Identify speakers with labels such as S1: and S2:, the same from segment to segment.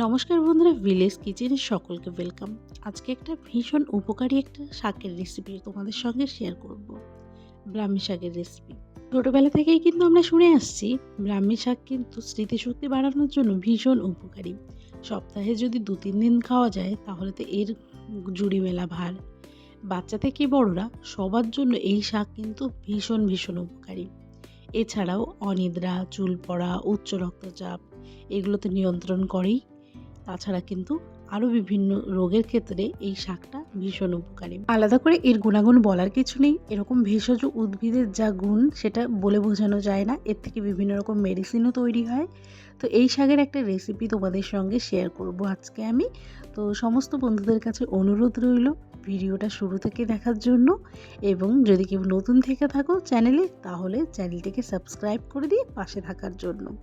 S1: নমস্কার বন্ধুরা, ভিলেজ কিচেনে সকলকে ওয়েলকাম আজকে একটা ভীষণ উপকারী একটা শাকের রেসিপি তোমাদের সঙ্গে শেয়ার করব। ব্রাহ্মী শাকের রেসিপি ছোটোবেলা থেকেই কিন্তু আমরা শুনে আসছি, ব্রাহ্মী শাক কিন্তু স্মৃতিশক্তি বাড়ানোর জন্য ভীষণ উপকারী। সপ্তাহে যদি দু তিন দিন খাওয়া যায়, তাহলে তো এর জুড়ি মেলা ভার। বাচ্চা থেকে বড়রা সবার জন্য এই শাক কিন্তু ভীষণ ভীষণ উপকারী। এছাড়াও অনিদ্রা, চুল পড়া, উচ্চ রক্তচাপ, এগুলোতে নিয়ন্ত্রণ করেই তাছাড়া কিন্তু আরও বিভিন্ন রোগের ক্ষেত্রে এই শাকটা ভীষণ উপকারী। আলাদা করে এর গুণাগুণ বলার কিছু নেই। এরকম ভেষজ উদ্ভিদের যা গুণ, সেটা বলে বোঝানো যায় না। এর থেকে বিভিন্ন রকম মেডিসিনও তৈরি হয়। তো এই শাকের একটা রেসিপি তোমাদের সঙ্গে শেয়ার করব আজকে আমি। তো সমস্ত বন্ধুদের কাছে অনুরোধ রইল ভিডিওটা শুরু থেকে দেখার জন্য। এবং যদি কেউ নতুন থেকে থাকো চ্যানেলে, তাহলে চ্যানেলটিকে সাবস্ক্রাইব করে দিয়ে পাশে থাকার জন্য।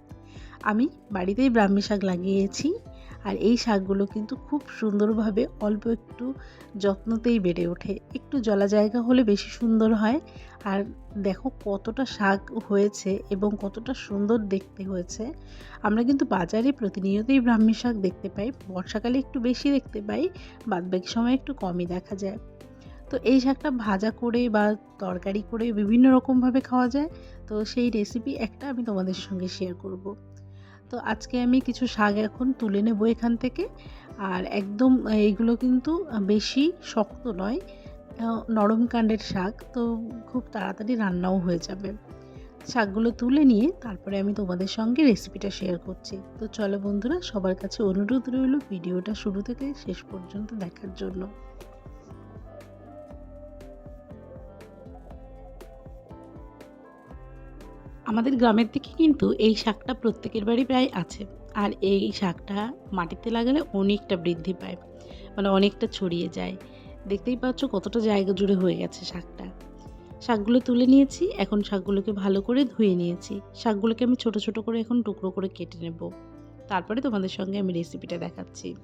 S1: আমি বাড়িতেই ব্রাহ্মী শাক লাগিয়েছি। আর এই শাকগুলো কিন্তু খুব সুন্দরভাবে অল্প একটু যত্নতেই বেড়ে ওঠে। একটু জলা জায়গা হলে বেশি সুন্দর হয়। আর দেখো কতটা শাক হয়েছে এবং কতটা সুন্দর দেখতে হয়েছে। আমরা কিন্তু বাজারে প্রতিনিয়তই ব্রাহ্মী শাক দেখতে পাই। বর্ষাকালে একটু বেশি দেখতে পাই, বাদবাকি সময় একটু কমই দেখা যায়। তো এই শাকটা ভাজা করে বা তরকারি করে বিভিন্ন রকমভাবে খাওয়া যায়। তো সেই রেসিপি একটা আমি তোমাদের সঙ্গে শেয়ার করব। তো আজকে আমি কিছু শাক এখন তুলে নেব এখান থেকে। আর একদম এইগুলো কিন্তু বেশি শক্ত নয় নরম কাণ্ডের শাক, তো খুব তাড়াতাড়ি রান্নাও হয়ে যাবে। শাকগুলো তুলে নিয়ে তারপরে আমি তোমাদের সঙ্গে রেসিপিটা শেয়ার করছি। তো চলো বন্ধুরা, সবার কাছে অনুরোধ রইল ভিডিওটা শুরু থেকে শেষ পর্যন্ত দেখার জন্য। আমাদের গ্রামের দিকে কিন্তু এই শাকটা প্রত্যেকের বাড়ি প্রায় আছে। আর এই শাকটা মাটিতে লাগালে অনেকটা বৃদ্ধি পায় মানে অনেকটা ছড়িয়ে যায়। দেখতেই পাচ্ছ কতটা জায়গা জুড়ে হয়ে গেছে শাকটা। শাকগুলো তুলে নিয়েছি, এখন শাকগুলোকে ভালো করে ধুয়ে নিয়েছি। শাকগুলোকে আমি ছোট ছোট করে এখন টুকরো করে কেটে নেব। তারপরে তোমাদের সঙ্গে আমি রেসিপিটা দেখাচ্ছি।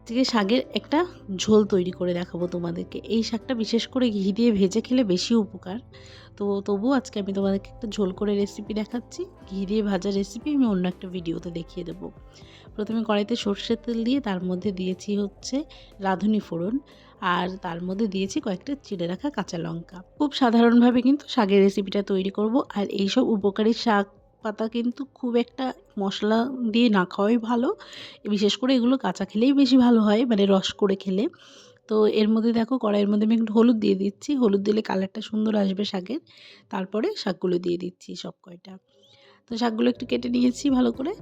S1: আজকে শাকের একটা ঝোল তৈরি করে দেখাবো তোমাদেরকে। এই শাকটা বিশেষ করে ঘি দিয়ে ভেজে খেলে বেশি উপকার। তো তবু আজকে আমি তোমাদেরকে একটা ঝোল করে রেসিপি দেখাচ্ছি। ঘি দিয়ে ভাজা রেসিপি আমি অন্য একটা ভিডিওতে দেখিয়ে দেবো। প্রথমে কড়াইতে সর্ষের তেল দিয়ে তার মধ্যে দিয়েছি হচ্ছে রাঁধুনি ফোড়ন আর তার মধ্যে দিয়েছি কয়েকটা চিড়ে রাখা কাঁচা লঙ্কা। খুব সাধারণভাবে কিন্তু শাকের রেসিপিটা তৈরি করব আর এইসব উপকারী শাক পাতা কিন্তু খুব একটা মশলা দিয়ে না খাওয়াই ভালো। বিশেষ করে এগুলো কাঁচা খেলেই বেশি ভালো হয় মানে রস করে খেলে। তো এর মধ্যে দেখো কড়াইয়ের মধ্যে আমি একটু হলুদ দিয়ে দিচ্ছি। হলুদ দিলে কালারটা সুন্দর আসবে শাকের। তারপরে শাকগুলো দিয়ে দিচ্ছি সব কয়টা। তো শাকগুলো একটু কেটে নিয়েছি ভালো করে।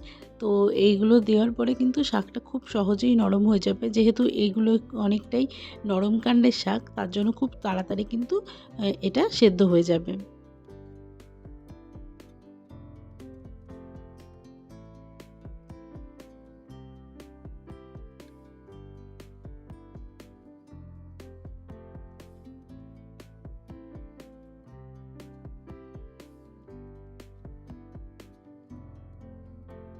S1: তো এইগুলো দেওয়ার পরে কিন্তু শাকটা খুব সহজেই নরম হয়ে যাবে। যেহেতু এইগুলো অনেকটাই নরম কাণ্ডের শাক, তার জন্য খুব তাড়াতাড়ি কিন্তু এটা সেদ্ধ হয়ে যাবে।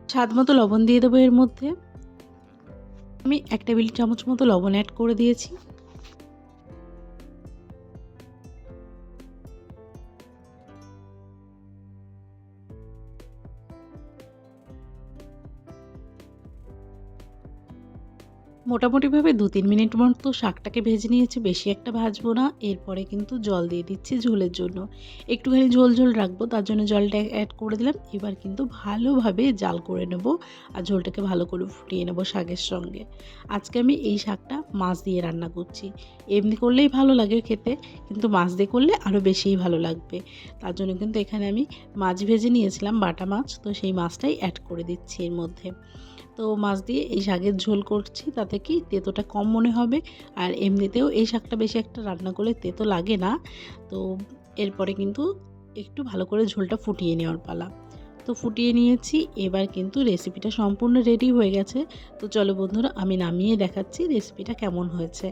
S1: স্বাদ মতো লবণ দিয়ে দেবো এর মধ্যে। আমি এক টেবিল চামচ মতো লবণ অ্যাড করে দিয়েছি। মোটামুটিভাবে দু তিন মিনিট মতো শাকটাকে ভেজে নিয়েছি, বেশি একটা ভাজবো না। এরপরে কিন্তু জল দিয়ে দিচ্ছি ঝোলের জন্য। একটুখানি ঝোল ঝোল রাখব, তার জন্য জলটা অ্যাড করে দিলাম। এবার কিন্তু ভালোভাবে জাল করে নেব আর ঝোলটাকে ভালো করে ফুটিয়ে নেব শাকের সঙ্গে। আজকে আমি এই শাকটা মাছ দিয়ে রান্না করছি। এমনি করলেই ভালো লাগে খেতে, কিন্তু মাছ দিয়ে করলে আরও বেশিই ভালো লাগবে। তার জন্য কিন্তু এখানে আমি মাছ ভেজে নিয়েছিলাম বাটা মাছ, তো সেই মাছটাই অ্যাড করে দিচ্ছি এর মধ্যে। তো মাছ দিয়ে এই শাকের ঝোল করছি, তাতে কি তেতোটা কম মনে হবে। আর এমনিতেও এই শাকটা বেশি একটা রান্না করলে তেতো লাগে না। তো এরপরে কিন্তু একটু ভালো করে ঝোলটা ফুটিয়ে নেওয়ার পালা। তো ফুটিয়ে নিয়েছি, এবার কিন্তু রেসিপিটা সম্পূর্ণ রেডি হয়ে গেছে। তো চলো বন্ধুরা, আমি নামিয়ে দেখাচ্ছি রেসিপিটা কেমন হয়েছে।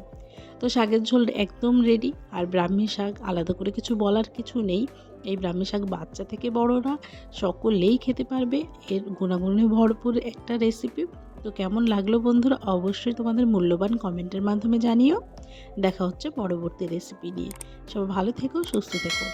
S1: তো শাকের ঝোল একদম রেডি আর ব্রাহ্মী শাক আলাদা করে কিছু বলার কিছু নেই। এই ব্রাহ্মী শাক বাচ্চা থেকে বড়রা সকলেই খেতে পারবে। এর গুণাগুণে ভরপুর একটা রেসিপি তো কেমন লাগল বন্ধুরা, অবশ্যই তোমাদের মূল্যবান কমেন্টের মাধ্যমে জানিও। দেখা হচ্ছে পরবর্তী রেসিপি নিয়ে। সবাই ভালো থেকো, সুস্থ থেকো।